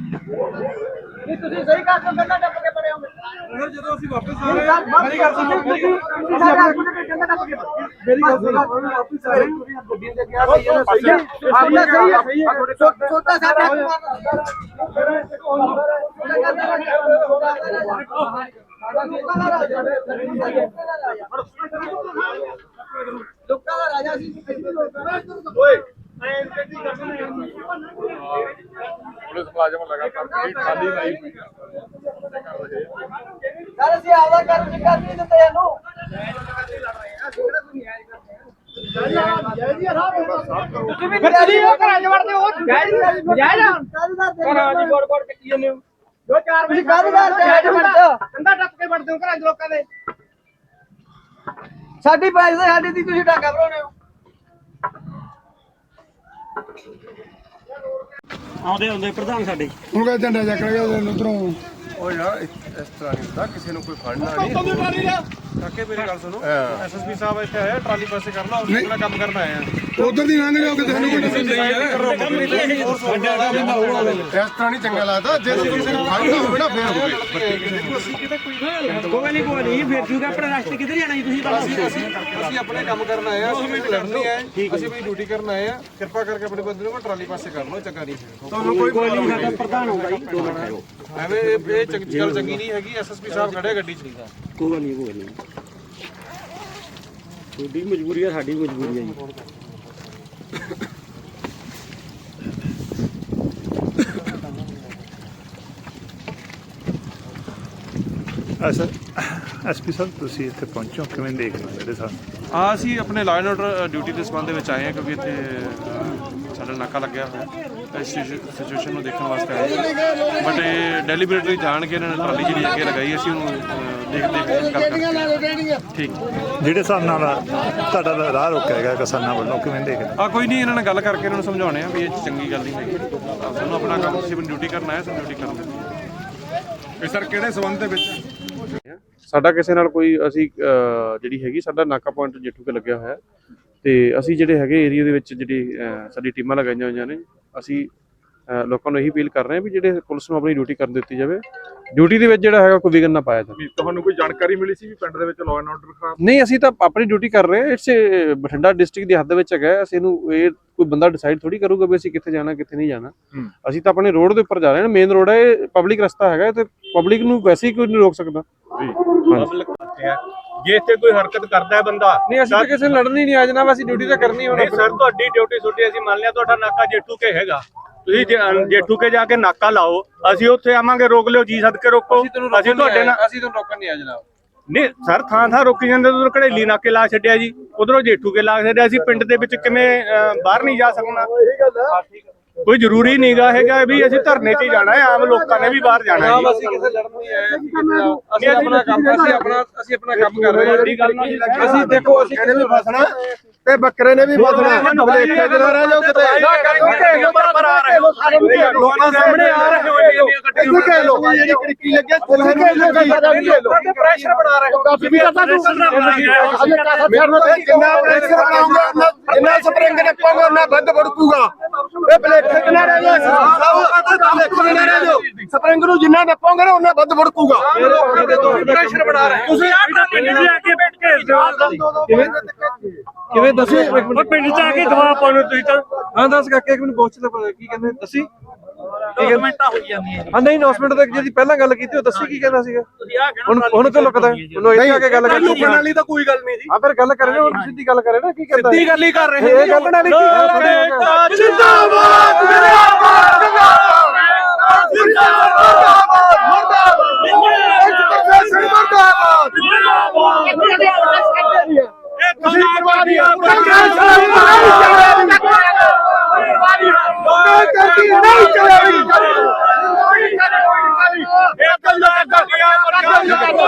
ਨਹੀਂ ਤੁਸੀਂ ਸਹੀ ਕਰ ਦੋ ਕੰਨਾ ਟੱਪ ਕੇ ਪੜੇ ਹੋਗੇ ਹੁਣ ਜਦੋਂ ਅਸੀਂ ਵਾਪਸ ਆ ਰਹੇ ਹਾਂ ਮੇਰੀ ਗੱਲ ਸੁਣੋ ਮੇਰੀ ਅਸੀਂ ਆਪਣੇ ਕੰਨਾ ਟੱਪ ਕੇ ਮੇਰੀ ਗੱਲ ਸੁਣੋ। ਵਾਪਸ ਆ ਰਹੇ ਹਾਂ ਗੱਡੀ ਦੇ ਗਿਆ ਸਹੀ ਹੈ। ਸਹੀ ਹੈ ਆਪਣਾ ਸਹੀ ਹੈ ਸਹੀ ਹੈ। ਛੋਟਾ ਸਾਡਾ ਲੋਕਾਂ ਦਾ ਰਾਜਾ ਸੀ ਓਏ ਪੁਲਿਸ ਮੁਲਾਜ਼ਮ ਲਗਾਤਾਰ ਗੱਡੀ ਖਾਲੀ ਆ ਸਰ ਅਸੀਂ ਆਪਦਾ ਨਹੀਂ ਕਰ ਨਹੀਂ ਦਿੰਦੇ ਇਹਨੂੰ। ਤੁਸੀਂ ਵੀ ਗੱਡੀ ਉਹ ਘਰਾਂ 'ਚ ਵੜਦੇ ਹੋ ਜਾਇਜ਼ ਜਾਇਜ਼ ਘਰਾਂ 'ਚ ਗੋੜ ਗੋੜ ਚੱਕੀ ਜਾਂਦੇ ਹੋ? ਦੋ ਚਾਰ ਵਜੇ ਕਾਹਦਾ ਜਾਇਜ਼ ਵੜਦਾ ਕੰਦਾ ਟੱਪ ਕੇ ਵੜਦੇ ਹੋ ਘਰਾਂ 'ਚ ਲੋਕਾਂ ਦੇ। ਸਾਡੀ ਪੈਸੇ ਸਾਡੀ ਦੀ ਤੁਸੀਂ ਡਾਂਗਾ ਭਰਾਉਣੇ ਹੋ। ਆਉਂਦੇ ਆਉਂਦੇ ਪ੍ਰਧਾਨ ਸਾਡੇ। ਹੁਣ ਕਾ ਝੰਡਾ ਚੱਕ ਲਿਆ ਉਧਰੋਂ ਉਹ ਯਾਰ ਇਸ ਇਸ ਤਰ੍ਹਾਂ ਨਹੀਂ ਹੁੰਦਾ ਕਿਸੇ ਨੂੰ ਕੋਈ ਫੜਨਾ ਨਹੀਂ ਕਾਕੇ ਮੇਰੀ ਗੱਲ ਸੁਣੋ। ਐਸਐਸਪੀ ਸਾਹਿਬ ਇੱਥੇ ਆਏ ਆ, ਟਰਾਲੀ ਪਾਸੇ ਕਰਨਾ ਉਸ ਨਾਲ ਕੰਮ ਕਰਨ ਆਏ ਆ। ਉਧਰ ਦੀ ਲੰਘ ਲਿਆ ਕਿਤੇ ਸਾਨੂੰ ਕੋਈ ਇਸ ਤਰ੍ਹਾਂ ਨਹੀਂ ਚੰਗਾ ਲੱਗਦਾ ਜੇ ਕਿਸੇ ਨੂੰ ਫੜਨਾ ਹੋਵੇ ਨਾ ਫੇਰ ਹੋਵੇ। ਕੋਈ ਨਹੀਂ ਕੋਈ ਨਹੀਂ ਫਿਰ ਜੂਗਾ ਆਪਣਾ ਰਾਸ਼ਟਰ ਕਿੱਧਰ ਜਾਣਾ ਜੀ ਤੁਸੀਂ? ਪਹਿਲਾਂ ਅਸੀਂ ਆਪਣੇ ਕੰਮ ਕਰਨ ਆਏ ਆ ਅਸੀਂ ਕੋਈ ਲੜਨ ਨਹੀਂ ਆਏ ਅਸੀਂ ਆਪਣੀ ਡਿਊਟੀ ਕਰਨ ਆਏ ਆ। ਕਿਰਪਾ ਕਰਕੇ ਆਪਣੇ ਬੰਦੇ ਨੂੰ ਟਰਾਲੀ ਪਾਸੇ ਕਰ ਲਓ ਚੰਗਾ ਨਹੀਂ। ਤੁਹਾਨੂੰ ਕੋਈ ਕੋਈ ਨਹੀਂ ਸਾਡਾ ਪ੍ਰਧਾਨ ਹੋਊਗਾ ਜੀ। ਦੋ ਮਿੰਟ ਠਹਿਰੋ ਐਵੇਂ ਇਹ ਇਹ ਚੰਗੀ ਗੱਲ ਚੰਗੀ ਨਹੀਂ ਹੈਗੀ ਐਸਐਸਪੀ ਸਾਹਿਬ ਖੜੇ ਆ ਗੱਡੀ 'ਚ ਕੋਈ ਗੱਲ ਨਹੀਂ ਕੋਈ ਗੱਲ ਨਹੀਂ। ਤੁਹਾਡੀ ਮਜਬੂਰੀ ਹੈ ਸਾਡੀ ਮਜਬੂਰੀ ਹੈ ਜੀ। ਐਸਪੀ ਸਾਹਿਬ ਤੁਸੀਂ ਇੱਥੇ ਪਹੁੰਚੋ ਕਿਵੇਂ ਦੇਖਦੇ ਹੋ ਜਿਹੜੇ ਸਾਨੂੰ? ਆ ਅਸੀਂ ਆਪਣੇ ਐਂਡ ਆਰਡਰ ਡਿਊਟੀ ਦੇ ਸੰਬੰਧ ਵਿੱਚ ਆਏ ਹਾਂ ਕਿਉਂਕਿ ਇੱਥੇ ਅਹ, ਸਾਡਾ ਨਾਕਾ ਲੱਗਿਆ ਹੋਇਆ ਇਸ ਸਿਚੁਏਸ਼ਨ ਨੂੰ ਦੇਖਣ ਵਾਸਤੇ ਆਏ ਹਾਂ। ਬਟ ਇਹ ਡੈਲੀਬਰੇਟਲੀ ਜਾਣ ਕੇ ਇਹਨਾਂ ਨੇ ਟਰਾਲੀ ਜਿਹੜੀ ਅੱਗੇ ਲਗਾਈ ਅਸੀਂ ਉਹਨੂੰ ਅਹ, ਦੇਖ ਦੇਖ ਕੇ ਗੱਲ ਹਾਂ। ਠੀਕ। ਜਿਹੜੇ ਹਿਸਾਬ ਨਾਲ ਤੁਹਾਡਾ ਰਾਹ ਰੋਕਿਆ ਹੈਗਾ ਕਿਸਾਨਾਂ ਵੱਲੋਂ ਕਿਵੇਂ ਦੇਖਦੇ ਆ ਕੋਈ ਨਹੀਂ ਇਹਨਾਂ ਨਾਲ ਗੱਲ ਕਰਕੇ ਇਹਨਾਂ ਨੂੰ ਸਮਝਾਉਣੇ ਆ ਵੀ ਇਹ ਚੰਗੀ ਗੱਲ ਨਹੀਂ ਹੈਗੀ। ਸਾਨੂੰ ਆਪਣਾ ਕੰਮ ਅਸੀਂ ਆਪਣੀ ਡਿਊਟੀ ਕਰਨਾ ਹੈ ਸਾਨੂੰ ਡਿਊਟੀ ਕਰਨ ਦਿਓ ਇਹ ਸਰ ਕਿਹੜੇ ਸੰਬੰਧ ਦੇ ਵਿੱਚ? ਸਾਡਾ ਕਿਸੇ ਨਾਲ ਕੋਈ ਅਸੀਂ ਅਹ, ਜਿਹੜੀ ਹੈਗੀ ਸਾਡਾ ਨਾਕਾ ਪੁਆਇੰਟ ਜੇਠੂ ਕੇ ਲੱਗਿਆ ਹੋਇਆ ਤੇ ਅਸੀਂ ਜਿਹੜੇ ਹੈਗੇ ਏਰੀਆ ਦੇ ਵਿੱਚ ਜਿਹੜੀ ਅਹ, ਸਾਡੀ ਟੀਮਾਂ ਲਗਾਈਆਂ ਹੋਈਆਂ ਨੇ ਅਸੀਂ ਲੋਕਾਂ ਨੂੰ ਇਹੀ ਅਪੀਲ ਕਰ ਰਹੇ ਹਾਂ ਵੀ ਜਿਹੜੇ ਪੁਲਿਸ ਨੂੰ ਆਪਣੀ ਡਿਊਟੀ ਕਰਨ ਦਿੱਤੀ ਜਾਵੇ। ਡਿਊਟੀ ਦੇ ਵਿੱਚ ਜਿਹੜਾ ਹੈਗਾ ਕੋਈ ਵਿਘਨ ਨਾ ਪਾਇਆ ਜਾਵੇ। ਤੁਹਾਨੂੰ ਕੋਈ ਜਾਣਕਾਰੀ ਮਿਲੀ ਸੀ ਵੀ ਪਿੰਡ ਦੇ ਵਿੱਚ ਲਾਅ ਐਂਡ ਆਰਡਰ ਖਰਾਬ ਨਹੀਂ ਅਸੀਂ ਤਾਂ ਆਪਣੀ ਡਿਊਟੀ ਕਰ ਰਹੇ ਹਾਂ। ਇਟਸ ਬਠਿੰਡਾ ਡਿਸਟ੍ਰਿਕਟ ਦੀ ਹੱਦ ਵਿੱਚ ਹੈਗਾ। ਅਸੀਂ ਇਹਨੂੰ ਇਹ ਕੋਈ ਬੰਦਾ ਡਿਸਾਈਡ ਥੋੜੀ ਕਰੂਗਾ ਵੀ ਅਸੀਂ ਕਿੱਥੇ ਜਾਣਾ ਕਿੱਥੇ ਨਹੀਂ ਜਾਣਾ। ਅਸੀਂ ਤਾਂ ਆਪਣੇ ਰੋਡ ਦੇ ਉੱਪਰ ਜਾ ਰਹੇ ਹਾਂ। ਮੇਨ ਰੋਡ ਹੈ ਇਹ ਪਬਲਿਕ ਰਸਤਾ ਹੈਗਾ ਤੇ ਪਬਲਿਕ ਨੂੰ ਵੈਸੇ ਹੀ ਕੋਈ ਨਹੀਂ ਰੋਕ ਸਕਦਾ। ਜੇ। ਇੱਥੇ ਕੋਈ ਹਰਕਤ ਕਰਦਾ ਹੈ ਬੰਦਾ ਨਹੀਂ ਅਸੀਂ ਤਾਂ ਕਿਸੇ ਨਾਲ ਲੜਨ ਹੀ ਨਹੀਂ ਆ ਜਨਾਬ। ਅਸੀਂ ਡਿਊਟੀ ਤਾਂ ਕਰਨੀ ਹੋਣਾ ਸਰ ਤੁਹਾਡੀ ਡਿਊਟੀ ਛੁੱਟੀ ਅਸੀਂ ਮੰਨ ਲਿਆ ਤੁਹਾਡਾ ਨਾਕਾ ਜੇਠੂ ਕੇ ਹੈਗਾ। ਤੁਸੀਂ ਜੇ- ਜੇਠੂ ਕੇ ਜਾ ਕੇ ਨਾਕਾ ਲਾਓ ਅਸੀਂ ਉੱਥੇ ਆਵਾਂਗੇ ਰੋਕ ਲਿਓ ਜੀ ਸਦਕੇ ਰੋਕੋ। ਅਸੀਂ ਤੁਹਾਡੇ ਨਾਲ ਅਸੀਂ ਤੁਹਾਨੂੰ ਰੋਕਣ ਨਹੀਂ ਆ ਜਨਾਬ। ਨਹੀਂ ਸਰ ਥਾਂ ਥਾਂ ਰੋਕੀ ਜਾਂਦੇ ਉਧਰ ਘੜੇਲੀ ਨਾਕੇ ਲਾ ਛੱਡਿਆ ਜੀ। ਉਧਰੋਂ ਜੇਠੂ ਕੇ ਲਾ ਛੱਡਿਆ ਅਸੀਂ ਪਿੰਡ ਦੇ ਵਿੱਚ ਕਿਵੇਂ ਅਹ, ਬਾਹਰ ਨਹੀਂ ਜਾ ਸਕਣਾ। ਕੋਈ ਜ਼ਰੂਰੀ ਨਹੀਂਗਾ ਹੈਗਾ ਵੀ ਅਸੀਂ ਧਰਨੇ 'ਚ ਹੀ ਜਾਣਾ ਹੈ ਆਮ ਲੋਕਾਂ ਨੇ ਵੀ ਬਾਹਰ ਜਾਣਾ ਹੈ। ਅਸੀਂ ਕਿਸੇ ਲੜਨ ਨਹੀਂ ਆਏ ਅਸੀਂ ਆਪਣਾ ਕੰਮ ਅਸੀਂ ਆਪਣਾ ਅਸੀਂ ਆਪਣਾ ਕੰਮ ਕਰ ਰਹੇ ਹਾਂ। ਅਸੀਂ ਦੇਖੋ ਅਸੀਂ ਨੇ ਵੀ ਫਸਣਾ ਤੇ ਬੱਕਰੇ ਨੇ ਵੀ ਫਸਣਾ। ਭਲੇਖੇ ਚ ਨਾ ਰਹਿ ਜਾਓ ਕਿਤੇ। ਲੋਕਾਂ ਸਾਹਮਣੇ ਆ ਰਹੇ ਹੋ ਇੱਥੇ ਕਹਿ ਲੋ ਜਿਹੜੀ ਖਿੜਕੀ ਲੱਗੀ ਥੱਲੇ ਨੂੰ ਲੱਗੀ ਪ੍ਰੈਸ਼ਰ ਬਣਾ ਰਹੇ ਹੋ। ਕਾਫੀ ਵੀ ਕਰਦਾ ਤੂੰ ਜਿੰਨਾ ਪ੍ਰੈਸ਼ਰ ਬਣਾਉਂਗਾ ਜਿੰਨਾ ਸਪਰਿੰਗ ਨੱਪਾਂਗਾ ਉਹਨਾਂ ਵੱਧ ਵੜਕੂਗਾ ਇਹ ਭਲੇਖੇ ਚ ਨਾ ਰਹਿ ਜਾਓ ਭਲੇਖੇ ਚ ਨਾ ਰਹਿ ਜਾਓ। ਸਪਰਿੰਗ ਨੂੰ ਜਿੰਨਾ ਨੱਪਾਂਗੇ ਨਾ ਉਹਨਾਂ ਵੱਧ ਵੜਕੂਗਾ। ਪ੍ਰੈਸ਼ਰ ਬਣਾ ਰਹੇ ਤੁਸੀਂ ਪਿੰਡ ਜਾ ਕੇ ਬੈਠ ਕੇ ਕਿਵੇਂ? ਦੱਸੋ ਇੱਕ ਮਿੰਟ। ਪਿੰਡ ਚ ਆ ਕੇ ਦਵਾ ਪਾਉਣ ਤੁਸੀਂ ਤਾਂ। ਹਾਂ ਦੱਸ ਕਾਕੇ ਇੱਕ ਮਿੰਟ ਪੁੱਛ ਲੈ ਕੀ ਕਹਿੰਦੇ? ਦੱਸੀ। ਮਿੰਟਾਂ ਹੋਈ ਜਾਂਦੀਆਂ ਹਾਂ ਨਹੀਂ ਅਨਾਉਂਸਮੈਂਟ ਤੇ ਜਿਹੜੀ ਪਹਿਲਾਂ ਗੱਲ ਕੀਤੀ ਉਹ ਦੱਸੀ ਕੀ ਕਹਿੰਦਾ ਸੀਗਾ। ਤੁਸੀਂ ਆ ਹੁਣ ਹੁਣ ਕਿਉਂ ਲੁਕਦਾ। ਉਹਨੂੰ ਇੱਥੇ ਆ ਕੇ ਗੱਲ ਕਰ ਲੁਕਣ ਵਾਲੀ ਤਾਂ ਕੋਈ ਗੱਲ ਨਹੀਂ ਜੀ। ਹਾਂ ਫਿਰ ਗੱਲ ਕਰੇ ਨਾ ਹੁਣ ਸਿੱਧੀ ਗੱਲ ਕਰੇ ਨਾ ਕੀ ਕਹਿੰਦਾ ਸਿੱਧੀ ਗੱਲ ਹੀ ਕਰ ਰਹੇ ਇਹ ਗੱਲ ਨਾਲ ਹੀ ਕੀ ਗੱਲ ਜਿੰਦਾਬਾਦ ਜਿੰਦਾਬਾਦ ਇਹ ਤੁਸੀਂ ਕਰਵਾਨੀਆ ਨਹੀਂ ਚਲੇਗੀ ਇਹ ਗੱਲਾਂ ਕਰਦੀਆਂ